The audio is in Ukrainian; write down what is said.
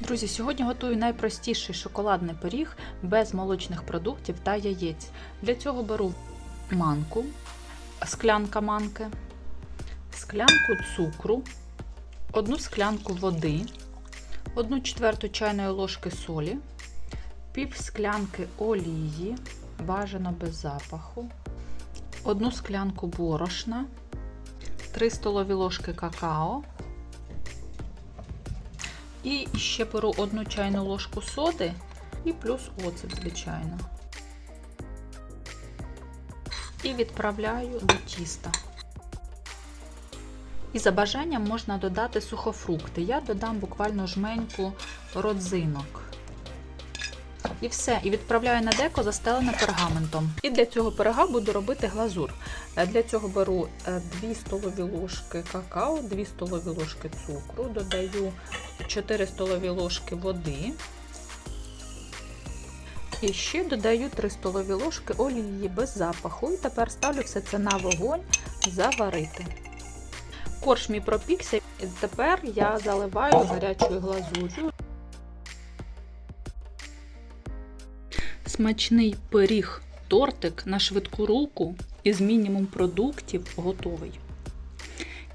Друзі, сьогодні готую найпростіший шоколадний пиріг без молочних продуктів та яєць. Для цього беру манку, склянка манки, склянку цукру, одну склянку води, одну четверту чайної ложки солі, пів склянки олії, бажано без запаху, одну склянку борошна, 3 столові ложки какао. І ще беру одну чайну ложку соди і плюс оцет, звичайно. І відправляю до тіста. І за бажанням можна додати сухофрукти. Я додам буквально жменьку родзинок. І все. І відправляю на деко застелене пергаментом. І для цього пирога буду робити глазур. Е, Для цього беру 2 столові ложки какао, 2 столові ложки цукру, додаю 4 столові ложки води. І ще додаю 3 столові ложки олії без запаху. І тепер ставлю все це на вогонь заварити. Корж мій пропікся, і тепер я заливаю гарячою глазур'ю. Смачний пиріг, тортик на швидку руку із мінімум продуктів готовий.